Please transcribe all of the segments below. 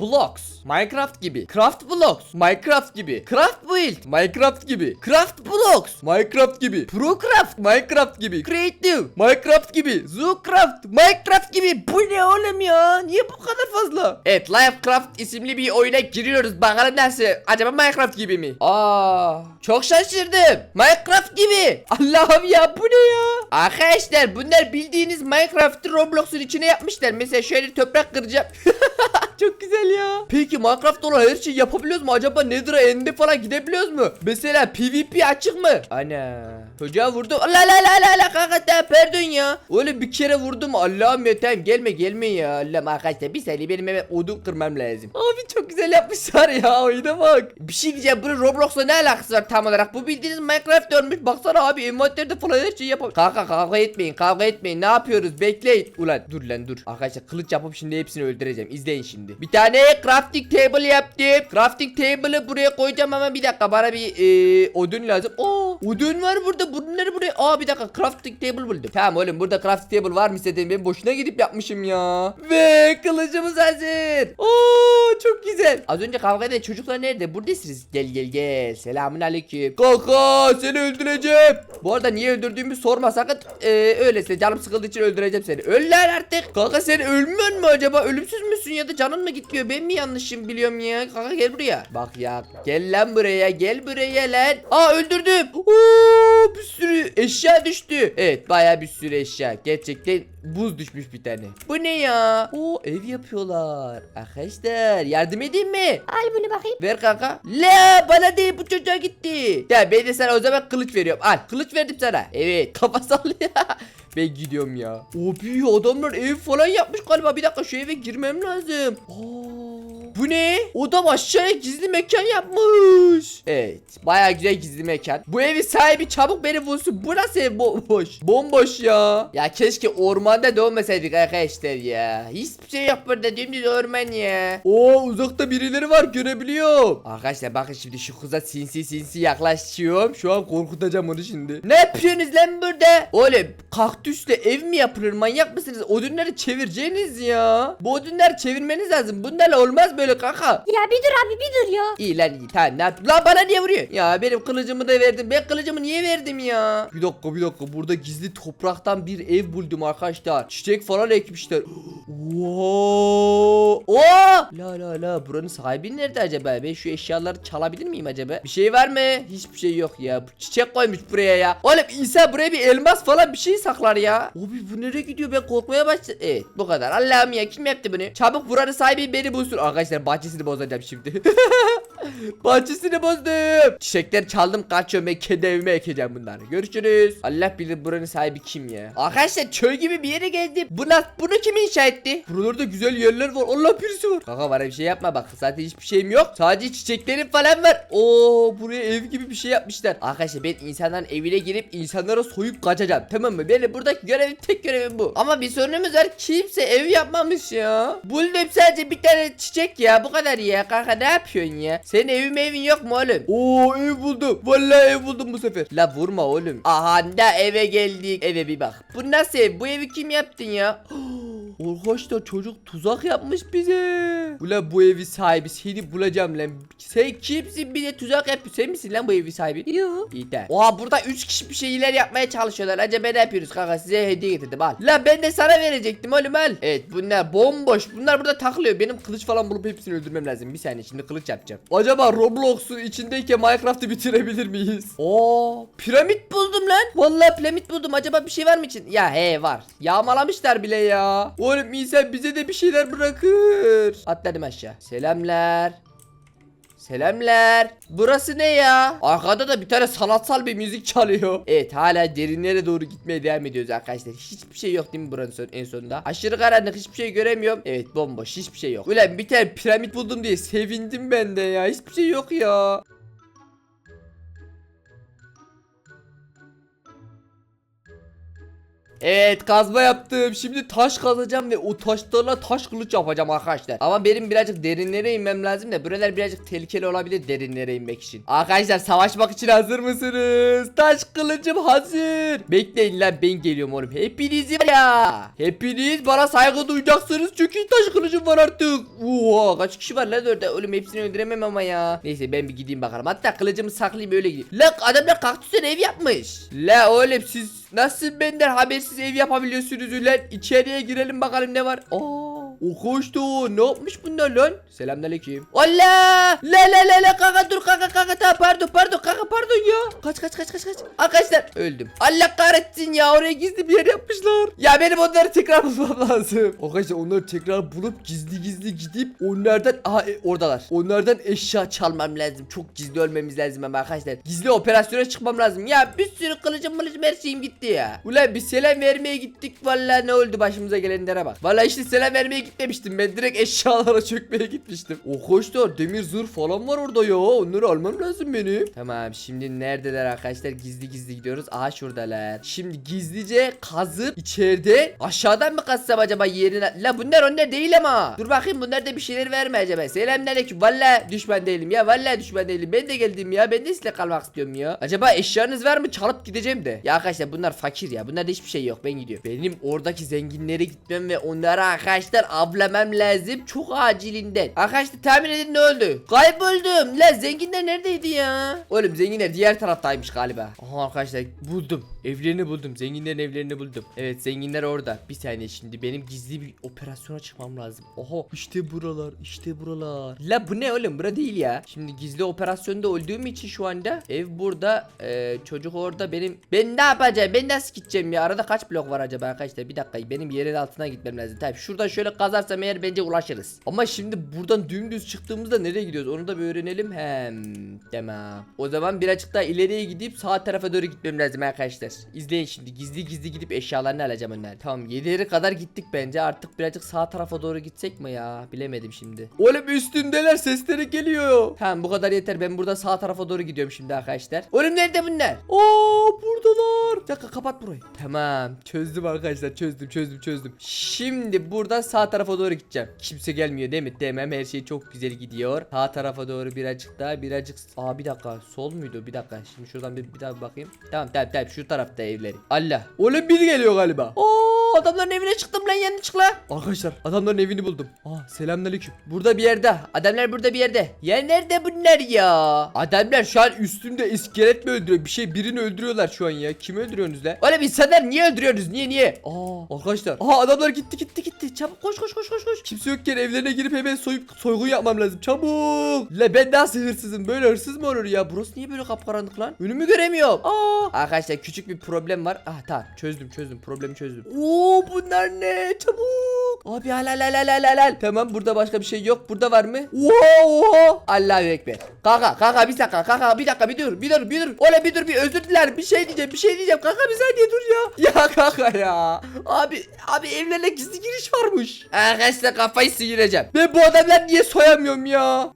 Blocks. Minecraft gibi. Craft blocks. Minecraft gibi. Craft build. Minecraft gibi. Craft blocks. Minecraft gibi. Procraft. Minecraft gibi. Creative. Minecraft gibi. Zoocraft. Minecraft gibi. Bu ne oğlum ya? Niye bu kadar fazla? Evet Lifecraft isimli bir oyuna giriyoruz. Bakalım nasıl? Acaba Minecraft gibi mi? Aa, çok şaşırdım. Minecraft gibi. Allah'ım ya bu ne ya? Arkadaşlar bunlar bildiğiniz Minecraft'ı Roblox'un içine yapmışlar. Mesela şöyle toprak kıracağım. Çok güzel ya. Peki Minecraft olan her şeyi yapabiliyoruz mu? Acaba Nether'a End'e falan gidebiliyoruz mu? Mesela PvP açık mı? Ana. Çocuğa vurdum. La la la la la kanka tamam, pardon ya. Öyle bir kere vurdum. Allah'ım ya gelme gelme ya. Allah'ım arkadaşlar bir saniye benim hemen odun kırmam lazım. Abi çok güzel yapmışlar ya. Oyuna bak. Bir şey diyeceğim. Bunun Roblox'la ne alakası var tam olarak? Bu bildiğiniz Minecraft dönmüş. Baksana abi envanterde falan her şeyi yapabiliyor. Kanka kavga etmeyin kavga etmeyin. Ne yapıyoruz? Bekleyin. Ulan dur lan dur. Arkadaşlar kılıç yapıp şimdi hepsini öldüreceğim. İzleyin şimdi. Bir tane crafting table yaptım. Crafting table'ı buraya koyacağım ama bir dakika bana bir eee, odun lazım. Oo, odun var burada. Bunları buraya. Aa bir dakika crafting table buldum. Tamam oğlum burada crafting table var mı istediğim ben boşuna gidip yapmışım ya. Ve kılıcımız hazır. Oo çok güzel. Az önce kavga eden çocuklar nerede? Buradasınız. Gel gel gel. Selamun aleyküm. Kaka seni öldüreceğim. Bu arada niye öldürdüğümü sorma sakın. Ee, öylesine canım sıkıldığı için öldüreceğim seni. Öl lan artık. Kanka sen ölmüyor mu acaba? Ölümsüz müsün ya da canın mı gitmiyor? Ben mi yanlışım biliyorum ya? Kanka gel buraya. Bak ya. Gel lan buraya. Gel buraya lan. Aa öldürdüm. Oo, bir sürü eşya düştü. Evet baya bir sürü eşya. Gerçekten buz düşmüş bir tane. Bu ne ya? Oo ev yapıyorlar. Arkadaşlar yardım edeyim mi? Al bunu bakayım. Ver kanka. La bana değil bu çocuğa gitti. Ya ben de sana o zaman kılıç veriyorum. Al kılıç verdim sana. Evet kafa sallıyor. ben gidiyorum ya. Abi adamlar ev falan yapmış galiba. Bir dakika şu eve girmem lazım. Aa, bu ne? Adam aşağıya gizli mekan yapmış. Evet baya güzel gizli mekan. Bu evi sahibi çabuk beni bulsun. Bu nasıl ev bomboş? Bomboş ya. Ya keşke ormanda dönmeseydik arkadaşlar ya. Hiçbir şey yok burada dümdüz orman ya. Oo uzakta birileri var görebiliyorum. Arkadaşlar bakın şimdi şu kıza sinsi sinsi yaklaşıyorum. Şu an korkutacağım onu şimdi. Ne yapıyorsunuz lan burada? Oğlum kaktüsle ev mi yapılır manyak mısınız? Odunları çevireceğiniz ya. Bu odunları çevirmeniz lazım. Bunlarla olmaz böyle kanka. Ya bir dur abi bir dur ya. İyi lan iyi tamam ne yap- Lan bana niye vuruyor? Ya benim kılıcımı da verdim. Ben kılıcımı niye verdim ya? Bir dakika bir dakika burada gizli topraktan bir ev buldum arkadaşlar. Çiçek falan ekmişler. Oo! Oo! La la la buranın sahibi nerede acaba? Ben şu eşyaları çalabilir miyim acaba? Bir şey var mı? Hiçbir şey yok ya. Çiçek koymuş buraya ya. Oğlum insan buraya bir elmas falan bir şey saklar ya. Abi bu nereye gidiyor? Ben korkmaya başladım. Evet bu kadar. Allah'ım ya kim yaptı bunu? Çabuk buranın sahibi beni bulsun. Arkadaşlar bahçesini bozacağım şimdi. Bahçesini bozdum. Çiçekler çaldım kaçıyorum ben kendi evime ekeceğim bunları. Görüşürüz. Allah bilir buranın sahibi kim ya. Arkadaşlar çöl gibi bir yere geldim. Buna, bunu kim inşa etti? Buralarda güzel yerler var. Allah birisi var. Kaka bana bir şey yapma bak. Zaten hiçbir şeyim yok. Sadece çiçeklerim falan var. Oo buraya ev gibi bir şey yapmışlar. Arkadaşlar ben insanların evine girip insanlara soyup kaçacağım. Tamam mı? Benim buradaki görevim tek görevim bu. Ama bir sorunumuz var. Kimse ev yapmamış ya. Buldum sadece bir tane çiçek ya. Bu kadar ya. Kanka ne yapıyorsun ya? Senin evin evin yok mu oğlum? Oo ev buldum. Vallahi ev buldum bu sefer. La vurma oğlum. Aha da eve geldik. Eve bir bak. Bu nasıl ev? Bu evi kim yaptın ya? Arkadaşlar çocuk tuzak yapmış bize. Ula bu evi sahibi seni bulacağım lan. Sen kimsin bize tuzak yapıyor? Sen misin lan bu evi sahibi? Yok. İyi de. Oha burada 3 kişi bir şeyler yapmaya çalışıyorlar. Acaba ne yapıyoruz kanka? Size hediye getirdim al. La ben de sana verecektim oğlum al. Evet bunlar bomboş. Bunlar burada takılıyor. Benim kılıç falan bulup hepsini öldürmem lazım. Bir saniye şimdi kılıç yapacağım. Acaba Roblox'un içindeyken Minecraft'ı bitirebilir miyiz? Oo piramit buldum lan. Vallahi piramit buldum. Acaba bir şey var mı için? Ya he var. Yağmalamışlar bile ya. Oğlum insan bize de bir şeyler bırakır. Atladım aşağı. Selamlar. Selamlar. Burası ne ya? Arkada da bir tane sanatsal bir müzik çalıyor. Evet hala derinlere doğru gitmeye devam ediyoruz arkadaşlar. Hiçbir şey yok değil mi buranın son, en sonunda? Aşırı karanlık hiçbir şey göremiyorum. Evet bomboş hiçbir şey yok. Ulan bir tane piramit buldum diye sevindim ben de ya. Hiçbir şey yok ya. Evet kazma yaptım. Şimdi taş kazacağım ve o taşlarla taş kılıç yapacağım arkadaşlar. Ama benim birazcık derinlere inmem lazım da buralar birazcık tehlikeli olabilir derinlere inmek için. Arkadaşlar savaşmak için hazır mısınız? Taş kılıcım hazır. Bekleyin lan ben geliyorum oğlum. Hepiniz var ya. Hepiniz bana saygı duyacaksınız çünkü taş kılıcım var artık. Oha kaç kişi var lan orada? Oğlum hepsini öldüremem ama ya. Neyse ben bir gideyim bakalım. Hatta kılıcımı saklayayım öyle gideyim. Lan adamlar kaktüsten ev yapmış. La oğlum siz nasıl benden habersiz ev yapabiliyorsunuz ulan? İçeriye girelim bakalım ne var. Aa. O koştu. Ne yapmış bunlar lan? Selamünaleyküm. Allah! La la la la kaka dur kaka kaka ta pardon pardon kaka pardon ya. Kaç kaç kaç kaç kaç. Arkadaşlar öldüm. Allah kahretsin ya oraya gizli bir yer yapmışlar. Ya benim onları tekrar bulmam lazım. Arkadaşlar onları tekrar bulup gizli gizli gidip onlardan aha e, oradalar. Onlardan eşya çalmam lazım. Çok gizli ölmemiz lazım ama arkadaşlar. Gizli operasyona çıkmam lazım. Ya bir sürü kılıcım mılıcım her şeyim gitti ya. Ulan bir selam vermeye gittik. Vallahi ne oldu başımıza gelenlere bak. Vallahi işte selam vermeye gitmemiştim. Ben direkt eşyalara çökmeye gitmiştim. O koştu demir zırh falan var orada ya. Onları almam lazım benim. Tamam şimdi neredeler arkadaşlar? Gizli gizli gidiyoruz. Aha şuradalar. Şimdi gizlice kazıp içeride aşağıdan mı kazsam acaba yerine? La bunlar onlar değil ama. Dur bakayım bunlar da bir şeyler verme acaba. Selamünaleyküm. Vallahi düşman değilim ya. Vallahi düşman değilim. Ben de geldim ya. Ben de sizinle kalmak istiyorum ya. Acaba eşyanız var mı? Çalıp gideceğim de. Ya arkadaşlar bunlar fakir ya. Bunlarda hiçbir şey yok. Ben gidiyorum. Benim oradaki zenginlere gitmem ve onlara arkadaşlar avlamam lazım. Çok acilinden. Arkadaşlar tahmin edin ne oldu? Kayboldum. La zenginler neredeydi ya? Oğlum zenginler diğer taraftaymış galiba. Aha arkadaşlar buldum. Evlerini buldum. Zenginlerin evlerini buldum. Evet zenginler orada. Bir saniye şimdi benim gizli bir operasyona çıkmam lazım. Oha işte buralar işte buralar. La bu ne oğlum bura değil ya. Şimdi gizli operasyonda olduğum için şu anda ev burada ee, çocuk orada benim ben ne yapacağım ben nasıl gideceğim ya arada kaç blok var acaba arkadaşlar bir dakika benim yerin altına gitmem lazım tabi şuradan şöyle kazarsam eğer bence ulaşırız. Ama şimdi buradan dümdüz çıktığımızda nereye gidiyoruz? Onu da bir öğrenelim. Hem tamam o zaman birazcık daha ileriye gidip sağ tarafa doğru gitmem lazım arkadaşlar. İzleyin şimdi. Gizli gizli gidip eşyalarını alacağım onlar tamam 7 yere kadar gittik bence. Artık birazcık sağ tarafa doğru gitsek mi ya? Bilemedim şimdi. Oğlum üstündeler sesleri geliyor. Tamam bu kadar yeter. Ben burada sağ tarafa doğru gidiyorum şimdi arkadaşlar. Oğlum nerede bunlar? Oo buradalar. Bir dakika kapat burayı. Tamam çözdüm arkadaşlar. Çözdüm çözdüm çözdüm. Şimdi buradan sağ tarafa doğru gideceğim. Kimse gelmiyor değil mi? Demem her şey çok güzel gidiyor. Sağ tarafa doğru birazcık daha birazcık aa bir dakika. Sol muydu? Bir dakika. Şimdi şuradan bir, bir daha bir bakayım. Tamam tamam tamam. Şu tarafta evleri. Allah. Oğlum biri geliyor galiba. Oo adamların evine çıktım lan. Yanlışlıkla arkadaşlar adamların evini buldum. Aa selamünaleyküm. Burada bir yerde. Adamlar burada bir yerde. Ya nerede bunlar ya? Adamlar şu an üstümde iskelet mi öldürüyor? Bir şey birini öldürüyorlar şu an ya. Kim öldürüyorsunuz lan? Oğlum insanlar niye öldürüyorsunuz? Niye niye? Aa arkadaşlar. Aa adamlar gitti gitti gitti. Çabuk koş koş koş koş koş. Kimse yokken evlerine girip hemen soyup soygun yapmam lazım. Çabuk. La ben nasıl hırsızım böyle hırsız mı olur ya? Burası niye böyle kapkaranlık lan? Önümü göremiyorum. Aa. Arkadaşlar küçük bir problem var. Ah tamam. Çözdüm çözdüm. Problemi çözdüm. Oo bunlar ne? Çabuk abi halal halal halal halal tamam burada başka bir şey yok. Burada var mı? Wow Allahu ekber. Kaka kaka bir dakika kaka bir dakika bir dur bir dur bir dur. Ola bir dur bir özür dilerim. Bir şey diyeceğim bir şey diyeceğim. Kaka bir saniye dur ya. Ya kaka ya. Abi abi evlerine gizli giriş varmış. Arkadaşlar kafayı sıyıracağım. Ben bu adamlar niye soyamıyorum ya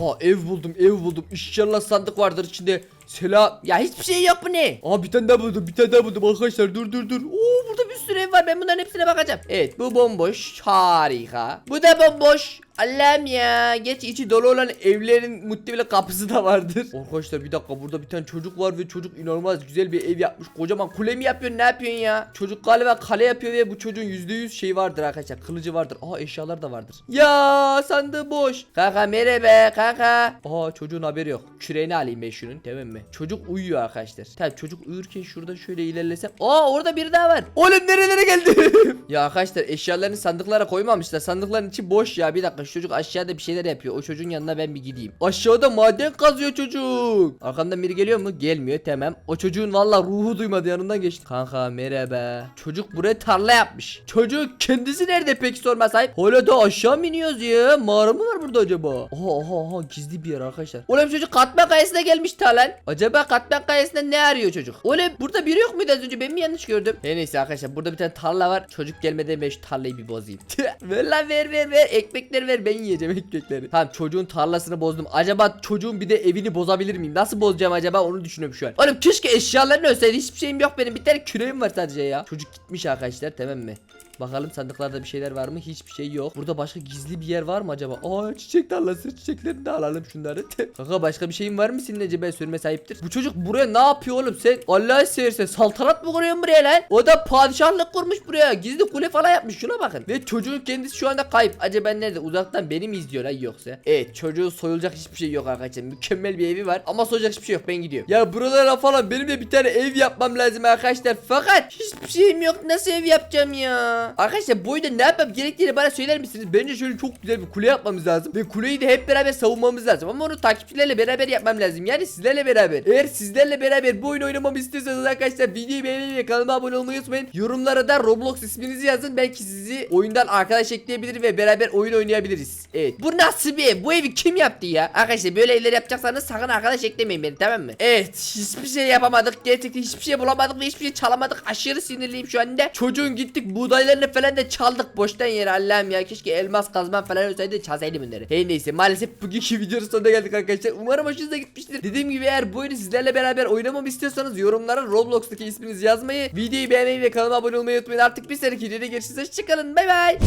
Ha ev buldum ev buldum. İnşallah sandık vardır içinde Selam Ya hiçbir şey yok bu ne? Aa bir tane daha buldum bir tane daha buldum arkadaşlar. Dur dur dur. Oo burada bir sürü ev var. Ben bunların hepsine bakacağım. Evet bu bomboş. Harika. Bu da bomboş. Allah'ım ya. Geç içi dolu olan evlerin muhtemelen kapısı da vardır. Arkadaşlar bir dakika. Burada bir tane çocuk var ve çocuk inanılmaz güzel bir ev yapmış. Kocaman kule mi yapıyorsun? Ne yapıyorsun ya? Çocuk galiba kale yapıyor ve bu çocuğun %100 şey vardır arkadaşlar. Kılıcı vardır. Aa eşyalar da vardır. Ya sandığı boş. Kaka merhaba kaka. Aa çocuğun haberi yok. Küreğini alayım ben şunun. Tamam mı Çocuk uyuyor arkadaşlar Tabi çocuk uyurken şurada şöyle ilerlesem Aa orada biri daha var Oğlum nerelere geldi Ya arkadaşlar eşyalarını sandıklara koymamışlar Sandıkların içi boş ya bir dakika çocuk aşağıda bir şeyler yapıyor. O çocuğun yanına ben bir gideyim. Aşağıda maden kazıyor çocuk. Arkamdan biri geliyor mu? Gelmiyor tamam. O çocuğun valla ruhu duymadı yanından geçti. Kanka merhaba. Çocuk buraya tarla yapmış. Çocuk kendisi nerede peki sorma sahip? Hala da aşağı mı iniyoruz ya? Mağara mı var burada acaba? Oha oha oha gizli bir yer arkadaşlar. Oğlum çocuk katman kayasına gelmiş ta lan. Acaba katman kayasında ne arıyor çocuk? Oğlum burada biri yok muydu az önce? Ben mi yanlış gördüm? Her neyse arkadaşlar burada bir tane tarla var. Çocuk gelmeden ben şu tarlayı bir bozayım. ver lan ver ver ver. Ekmekler ver ben yiyeceğim ekmekleri. Tamam çocuğun tarlasını bozdum. Acaba çocuğun bir de evini bozabilir miyim? Nasıl bozacağım acaba onu düşünüyorum şu an. Oğlum keşke eşyalarını ölseydi. Hiçbir şeyim yok benim. Bir tane küreğim var sadece ya. Çocuk gitmiş arkadaşlar tamam mı? Bakalım sandıklarda bir şeyler var mı? Hiçbir şey yok. Burada başka gizli bir yer var mı acaba? Aa çiçek tarlası. Çiçeklerini de alalım şunları. Kanka başka bir şeyin var mı senin acaba sürme sahiptir? Bu çocuk buraya ne yapıyor oğlum sen? Allah'ı seversen saltanat mı kuruyorsun buraya lan? O da padişahlık kurmuş buraya. Gizli kule falan yapmış şuna bakın. Ve çocuğun kendisi şu anda kayıp. Acaba nerede? Uzaktan beni mi izliyor lan yoksa? Evet çocuğun soyulacak hiçbir şey yok arkadaşlar. Mükemmel bir evi var. Ama soyulacak hiçbir şey yok. Ben gidiyorum. Ya buralara falan benim de bir tane ev yapmam lazım arkadaşlar. Fakat hiçbir şeyim yok. Nasıl ev yapacağım ya? Arkadaşlar bu oyunda ne yapmam gerektiğini bana söyler misiniz? Bence şöyle çok güzel bir kule yapmamız lazım. Ve kuleyi de hep beraber savunmamız lazım. Ama onu takipçilerle beraber yapmam lazım. Yani sizlerle beraber. Eğer sizlerle beraber bu oyunu oynamamı istiyorsanız arkadaşlar videoyu beğenmeyi ve kanalıma abone olmayı unutmayın. Yorumlara da Roblox isminizi yazın. Belki sizi oyundan arkadaş ekleyebilir ve beraber oyun oynayabiliriz. Evet. Bu nasıl bir ev? Bu evi kim yaptı ya? Arkadaşlar böyle evler yapacaksanız sakın arkadaş eklemeyin beni tamam mı? Evet. Hiçbir şey yapamadık. Gerçekten hiçbir şey bulamadık ve hiçbir şey çalamadık. Aşırı sinirliyim şu anda. Çocuğun gittik buğdaylarını falan da çaldık boştan yere Allah'ım ya. Keşke elmas kazma falan olsaydı çalsaydım bunları. Her neyse maalesef bugünkü videonun sonuna geldik arkadaşlar. Umarım hoşunuza gitmiştir. Dediğim gibi eğer bu oyunu sizlerle beraber oynamamı istiyorsanız yorumlara Roblox'taki isminizi yazmayı, videoyu beğenmeyi ve kanalıma abone olmayı unutmayın. Artık bir sonraki videoda görüşürüz. Hoşçakalın. Bay bay.